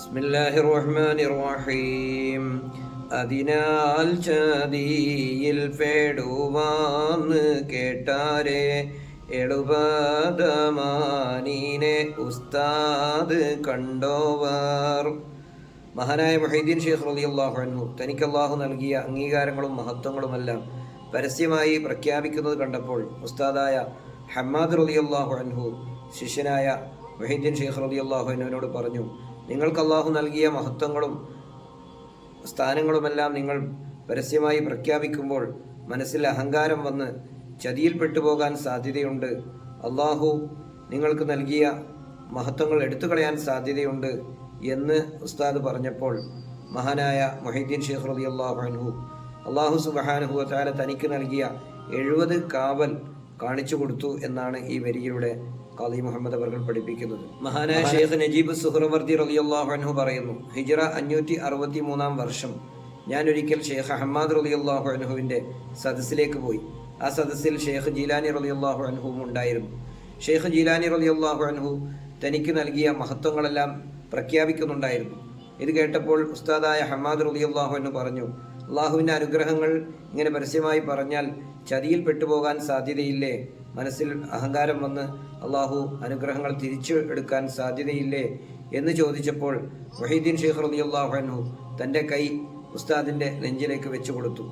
ബിസ്മില്ലാഹി റഹ്മാനി റഹീം അതിനാൽ ചതിയിൽ പേടുവാന്ന് കേട്ടാരെ എളുപതമാനീനെ ഉസ്താദ് കണ്ടോവർ. മഹാനായ മൊഹീദ്ദീൻ ഷെയ്ഖ് റലി അള്ളാഹു തനിക്ക് അള്ളാഹു നൽകിയ അംഗീകാരങ്ങളും മഹത്വങ്ങളുമെല്ലാം പരസ്യമായി പ്രഖ്യാപിക്കുന്നത് കണ്ടപ്പോൾ ഉസ്താദായ ഹമ്മാദ് റലി അള്ളാഹു അൻഹു ശിഷ്യനായ മൊഹീദ്ദീൻ ഷെയ്ഖ് റലി അള്ളാഹു അൻഹുവിനോട് പറഞ്ഞു നിങ്ങൾക്ക് അള്ളാഹു നൽകിയ മഹത്വങ്ങളും സ്ഥാനങ്ങളുമെല്ലാം നിങ്ങൾ പരസ്യമായി പ്രഖ്യാപിക്കുമ്പോൾ മനസ്സിൽ അഹങ്കാരം വന്ന് ചതിയിൽപ്പെട്ടു പോകാൻ സാധ്യതയുണ്ട്. അള്ളാഹു നിങ്ങൾക്ക് നൽകിയ മഹത്വങ്ങൾ എടുത്തു കളയാൻ സാധ്യതയുണ്ട് എന്ന് ഉസ്താദ് പറഞ്ഞപ്പോൾ മഹാനായ മൊഹീദ്ദീൻ ഷെയ്ഖ് റബി അള്ളാഹു അൻഹു അള്ളാഹു സുബഹാനുഹു താര തനിക്ക് നൽകിയ എഴുപത് കാവൽ കാണിച്ചു കൊടുത്തു എന്നാണ് ഈ വരിയിലൂടെ ഖാദി മുഹമ്മദ് അവർ പഠിപ്പിക്കുന്നത്. മഹാനായ ഷെയ്ഖ് നജീബ് സുഹ്റവർദി റളിയല്ലാഹു അൻഹു പറയുന്നു ഹിജ്റ അഞ്ഞൂറ്റി അറുപത്തി മൂന്നാം വർഷം ഞാൻ ഒരിക്കൽ ഷെയ്ഖ് അഹമ്മദ് റളിയല്ലാഹു അൻഹുവിന്റെ സദസ്സിലേക്ക് പോയി. ആ സദസ്സിൽ ഷെയ്ഖ് ജീലാനി റളിയല്ലാഹു അൻഹുവും ഉണ്ടായിരുന്നു. ഷെയ്ഖ് ജീലാനി റളിയല്ലാഹു അൻഹു തനിക്ക് നൽകിയ മഹത്വങ്ങളെല്ലാം പ്രഖ്യാപിക്കുന്നുണ്ടായിരുന്നു. ഇത് കേട്ടപ്പോൾ ഉസ്താദായ ഹമ്മാദ് റളിയല്ലാഹു അൻഹു പറഞ്ഞു അള്ളാഹുവിന്റെ അനുഗ്രഹങ്ങൾ ഇങ്ങനെ പരസ്യമായി പറഞ്ഞാൽ ചതിയിൽ പെട്ടുപോകാൻ സാധ്യതയില്ലേ? മനസ്സിൽ അഹങ്കാരം വന്ന് അള്ളാഹു അനുഗ്രഹങ്ങൾ തിരിച്ചു എടുക്കാൻ സാധ്യതയില്ലേ? എന്ന് ചോദിച്ചപ്പോൾ വഹീദ്ദീൻ ഷെയ്ഖ് റലി അള്ളാഹു തന്റെ കൈ ഉസ്താദിന്റെ നെഞ്ചിലേക്ക് വെച്ചു കൊടുത്തു.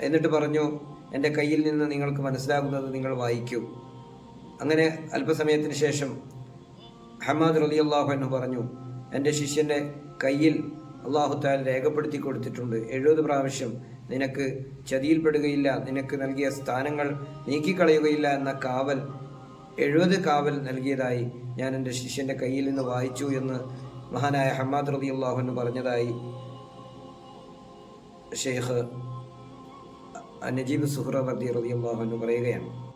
എന്നിട്ട് പറഞ്ഞു എന്റെ കയ്യിൽ നിന്ന് നിങ്ങൾക്ക് മനസ്സിലാകുന്നത് നിങ്ങൾ വായിക്കൂ. അങ്ങനെ അല്പസമയത്തിന് ശേഷം ഹമാദ് റലി അള്ളാഹു അൻഹു പറഞ്ഞു എന്റെ ശിഷ്യന്റെ കയ്യിൽ അള്ളാഹു താൻ രേഖപ്പെടുത്തി കൊടുത്തിട്ടുണ്ട്. എഴുപത് പ്രാവശ്യം നിനക്ക് ചതിയിൽപ്പെടുകയില്ല നിനക്ക് നൽകിയ സ്ഥാനങ്ങൾ നീക്കിക്കളയുകയില്ല എന്ന കാവൽ എഴുപത് കാവൽ നൽകിയതായി ഞാൻ എന്റെ ശിഷ്യന്റെ കയ്യിൽ നിന്ന് വായിച്ചു എന്ന് മഹാനായ ഹമ്മാദ് റബി അള്ളാഹുന് പറഞ്ഞതായി ഷെയ്ഖ് നജീബ് സുഹ്റ റബി റബി അള്ളാഹുന് പറയുകയാണ്.